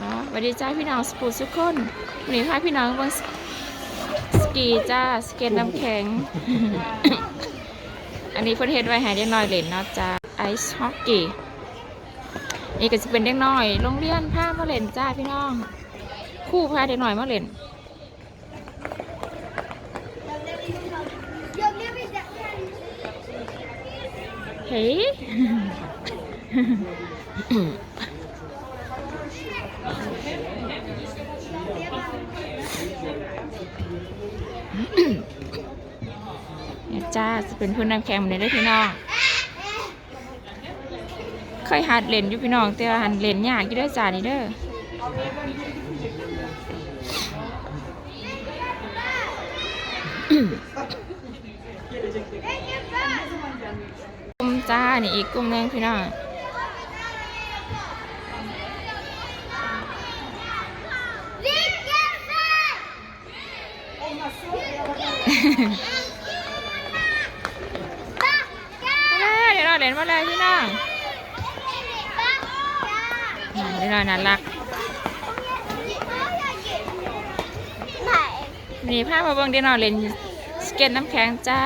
สวัสดีจ้าพี่น้องสปูทุกคนวันนี้พาพี่น้องเบนสกีจ้าสเก็ตน้ำแข็ง อันนี้เพื่อนเฮ็ดไว้ให้เด็กน้อยเล่นเนาะจ้าไอซ์ฮอกกี้นี่ก็จะเป็นเด็กน้อยโรงเรียนพามาเล่นจ้าพี่น้อง คู่พาเด็กน้อยมาเล่นเฮ้ เนี่ยจ้าจะเป็นพื้นน้ำแข็งเหมือนเด้พี่น้องเคยหัดเล่นอยู่พี่น้องแต่ว่าหัดเล่นยากอยู่เด้อจ้านี่เด้อกลุ่มจ้านี่อีกกลุ่มนึงพี่น้อง เลยเดี๋ยวเราเล่นมาเลยพี่น้องอ่าเดี๋ยวเราน่ารักนี่ภาพมาเบิ่งเดี๋ยวเราเล่นสเก็ตน้ำแข็งจ้า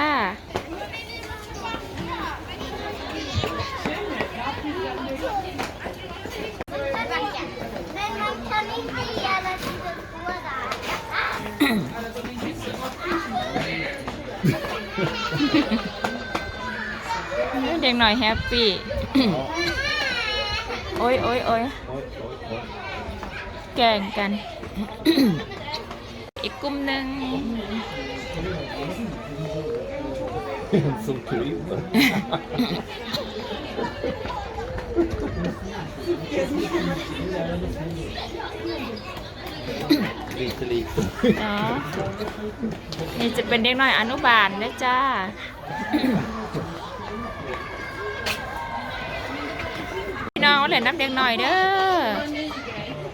เด็กหน่อยแฮปปี้โอ้ยโอ้ยโอ้ยแกล้งกัน อีกกลุ่มหนึ่ง Så kul. lite lite. เนาะนี่จะเป็นเด็กน่อยอนุบาลนะจ้า พี่น้องเหล่นน้ำเด็กน่อยเด้อ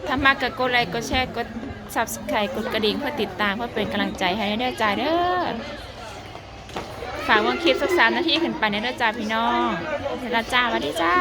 ถ้ามากกดกดไลค์กดแชร์กด subscribe กดกระดิ่งเพื่อติดตามเพื่อเป็นกำลังใจให้ได้อจ้าเด้อฝากวางคลิปสักสามนาทีขึ้นไปเด้อจ้าพี่น้องเวลาจ้าวัสดีจ้า